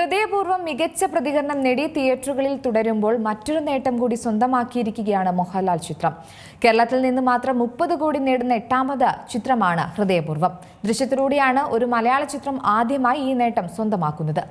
ഹൃദയപൂർവം മികച്ച പ്രതികരണം നേടി തിയേറ്ററുകളിൽ തുടരുമ്പോൾ മറ്റൊരു നേട്ടം കൂടി സ്വന്തമാക്കിയിരിക്കുകയാണ് മോഹൻലാൽ ചിത്രം. കേരളത്തിൽ നിന്ന് മാത്രം മുപ്പത് കോടി നേടുന്ന എട്ടാമത് ചിത്രമാണ് ഹൃദയപൂർവം. ദൃശ്യത്തിലൂടെയാണ് ഒരു മലയാള ചിത്രം ആദ്യമായി ഈ നേട്ടം സ്വന്തമാക്കുന്നത്.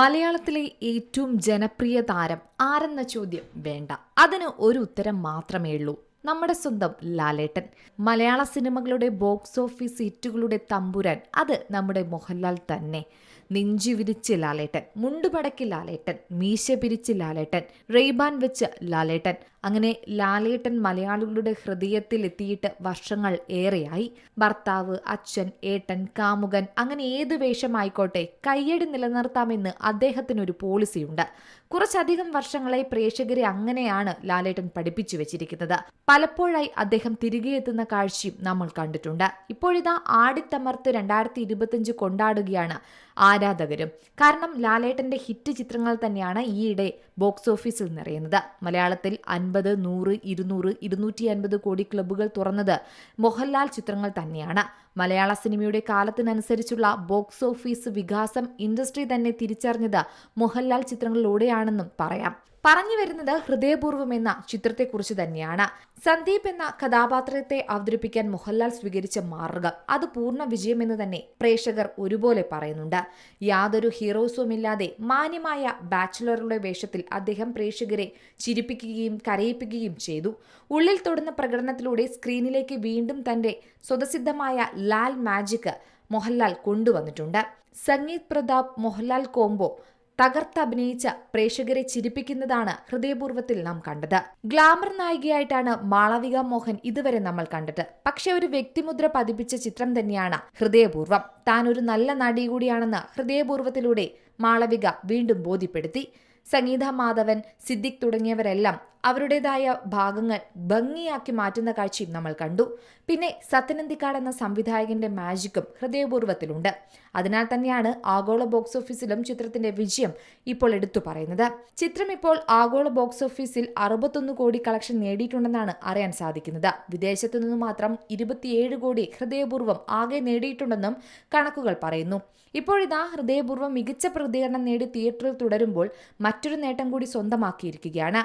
മലയാളത്തിലെ ഏറ്റവും ജനപ്രിയ താരം ആരെന്ന ചോദ്യം വേണ്ട. അതിന് ഒരു ഉത്തരം മാത്രമേ ഉള്ളൂ. നമ്മുടെ സ്വന്തം ലാലേട്ടൻ. മലയാള സിനിമകളുടെ ബോക്സ് ഓഫീസ് ഹിറ്റുകളുടെ തമ്പുരാൻ അത് നമ്മുടെ മോഹൻലാൽ തന്നെ. നെഞ്ചു വിരിച്ച് ലാലേട്ടൻ മുണ്ടുപടക്കി ലാലേട്ടൻ മീശ പിരിച്ച് ലാലേട്ടൻ റെയ്ബാൻ വെച്ച് ലാലേട്ടൻ അങ്ങനെ ലാലേട്ടൻ മലയാളികളുടെ ഹൃദയത്തിൽ എത്തിയിട്ട് വർഷങ്ങൾ ഏറെയായി. ഭർത്താവ് അച്ഛൻ ഏട്ടൻ കാമുകൻ അങ്ങനെ ഏത് വേഷമായിക്കോട്ടെ കയ്യടി നിലനിർത്താമെന്ന് അദ്ദേഹത്തിനൊരു പോളിസിയുണ്ട്. കുറച്ചധികം വർഷങ്ങളായി പ്രേക്ഷകരെ അങ്ങനെയാണ് ലാലേട്ടൻ പഠിപ്പിച്ചു വെച്ചിരിക്കുന്നത്. പലപ്പോഴായി അദ്ദേഹം തിരികെ എത്തുന്ന കാഴ്ചയും നമ്മൾ കണ്ടിട്ടുണ്ട്. ഇപ്പോഴിതാ ആടിത്തമർത്ത് രണ്ടായിരത്തി ഇരുപത്തിയഞ്ച് കൊണ്ടാടുകയാണ് ആരാധകരും. കാരണം ലാലേട്ടന്റെ ഹിറ്റ് ചിത്രങ്ങൾ തന്നെയാണ് ഈയിടെ ബോക്സ് ഓഫീസിൽ നിറയുന്നത്. മലയാളത്തിൽ അൻപത് നൂറ് ഇരുന്നൂറ് ഇരുന്നൂറ്റി അൻപത് കോടി ക്ലബ്ബുകൾ തുറന്നത് മോഹൻലാൽ ചിത്രങ്ങൾ തന്നെയാണ്. മലയാള സിനിമയുടെ കാലത്തിനനുസരിച്ചുള്ള ബോക്സ് ഓഫീസ് വികാസം ഇൻഡസ്ട്രി തന്നെ തിരിച്ചറിഞ്ഞത് മോഹൻലാൽ ചിത്രങ്ങളിലൂടെയാണെന്നും പറയാം. പറഞ്ഞു വരുന്നത് ഹൃദയപൂർവം എന്ന ചിത്രത്തെക്കുറിച്ച് തന്നെയാണ്. സന്ദീപ് എന്ന കഥാപാത്രത്തെ അവതരിപ്പിക്കാൻ മോഹൻലാൽ സ്വീകരിച്ച മാർഗം അത് പൂർണ വിജയമെന്ന് തന്നെ പ്രേക്ഷകർ ഒരുപോലെ പറയുന്നുണ്ട്. യാതൊരു ഹീറോസുമില്ലാതെ മാന്യമായ ബാച്ചിലറുടെ വേഷത്തിൽ അദ്ദേഹം പ്രേക്ഷകരെ ചിരിപ്പിക്കുകയും കരയിപ്പിക്കുകയും ചെയ്തു. ഉള്ളിൽ തൊടുന്ന പ്രകടനത്തിലൂടെ സ്ക്രീനിലേക്ക് വീണ്ടും തന്റെ സ്വതസിദ്ധമായ ലാൽ മാജിക് മോഹൻലാൽ കൊണ്ടുവന്നിട്ടുണ്ട്. സംഗീത് പ്രതാപ് മോഹൻലാൽ കോംബോ തകർത്തഭിനയിച്ച പ്രേക്ഷകരെ ചിരിപ്പിക്കുന്നതാണ് ഹൃദയപൂർവത്തിൽ നാം കണ്ടത്. ഗ്ലാമർ നായികയായിട്ടാണ് മാളവിക മോഹൻ ഇതുവരെ നമ്മൾ കണ്ടത്. പക്ഷെ ഒരു വ്യക്തിമുദ്ര പതിപ്പിച്ച ചിത്രം തന്നെയാണ് ഹൃദയപൂർവം. താൻ ഒരു നല്ല നടി കൂടിയാണെന്ന് ഹൃദയപൂർവത്തിലൂടെ മാളവിക വീണ്ടും ബോധ്യപ്പെടുത്തി. സംഗീത മാധവൻ സിദ്ദിഖ് തുടങ്ങിയവരെല്ലാം അവരുടേതായ ഭാഗങ്ങൾ ഭംഗിയാക്കി മാറ്റുന്ന കാഴ്ചയും നമ്മൾ കണ്ടു. പിന്നെ സത്യനന്ദിക്കാട് എന്ന സംവിധായകന്റെ മാജിക്കും ഹൃദയപൂർവത്തിലുണ്ട്. അതിനാൽ തന്നെയാണ് ആഗോള ബോക്സ് ഓഫീസിലും ചിത്രത്തിന്റെ വിജയം ഇപ്പോൾ എടുത്തു പറയുന്നത്. ചിത്രം ഇപ്പോൾ ആഗോള ബോക്സ് ഓഫീസിൽ അറുപത്തൊന്ന് കോടി കളക്ഷൻ നേടിയിട്ടുണ്ടെന്നാണ് അറിയാൻ സാധിക്കുന്നത്. വിദേശത്തു നിന്ന് മാത്രം ഇരുപത്തിയേഴ് കോടി ഹൃദയപൂർവം ആകെ നേടിയിട്ടുണ്ടെന്നും കണക്കുകൾ പറയുന്നു. ഇപ്പോഴിതാ ഹൃദയപൂർവം മികച്ച പ്രതികരണം നേടി തിയേറ്ററിൽ തുടരുമ്പോൾ മറ്റൊരു നേട്ടം കൂടി സ്വന്തമാക്കിയിരിക്കുകയാണ്.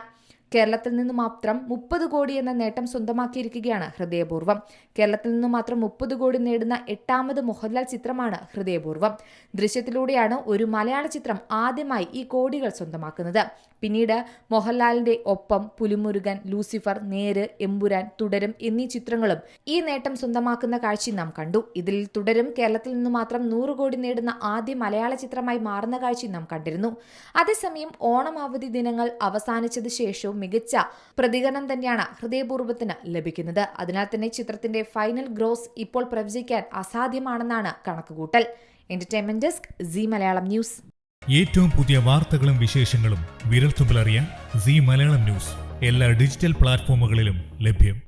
കേരളത്തിൽ നിന്ന് മാത്രം മുപ്പത് കോടി എന്ന നേട്ടം സ്വന്തമാക്കിയിരിക്കുകയാണ് ഹൃദയപൂർവം. കേരളത്തിൽ നിന്ന് മാത്രം മുപ്പത് കോടി നേടുന്ന എട്ടാമത് മോഹൻലാൽ ചിത്രമാണ് ഹൃദയപൂർവം. ദൃശ്യത്തിലൂടെയാണ് ഒരു മലയാള ചിത്രം ആദ്യമായി ഈ കോടികൾ സ്വന്തമാക്കുന്നത്. പിന്നീട് മോഹൻലാലിന്റെ ഒപ്പം പുലിമുരുകൻ ലൂസിഫർ നേര് എമ്പുരാൻ തുടരും എന്നീ ചിത്രങ്ങളും ഈ നേട്ടം സ്വന്തമാക്കുന്ന കാഴ്ച നാം കണ്ടു. ഇതിൽ തുടരും കേരളത്തിൽ നിന്ന് മാത്രം നൂറ് കോടി നേടുന്ന ആദ്യ മലയാള ചിത്രമായി മാറുന്ന കാഴ്ച നാം കണ്ടിരുന്നു. അതേസമയം ഓണം അവധി ദിനങ്ങൾ അവസാനിച്ചത് ശേഷവും മികച്ച പ്രതികരണം തന്നെയാണ് ഹൃദയപൂർവത്തിന് ലഭിക്കുന്നത്. അതിനാൽ തന്നെ ചിത്രത്തിന്റെ ഫൈനൽ ഗ്രോസ് ഇപ്പോൾ പ്രവചിക്കാൻ അസാധ്യമാണെന്നാണ് കണക്കുകൂട്ടൽ. Entertainment desk Zee Malayalam news. ഏറ്റവും പുതിയ വാർത്തകളും വിശേഷങ്ങളും വിരൽത്തുമ്പിലറിയാൻ സി മലയാളം ന്യൂസ്. എല്ലാ ഡിജിറ്റൽ പ്ലാറ്റ്ഫോമുകളിലും ലഭ്യം.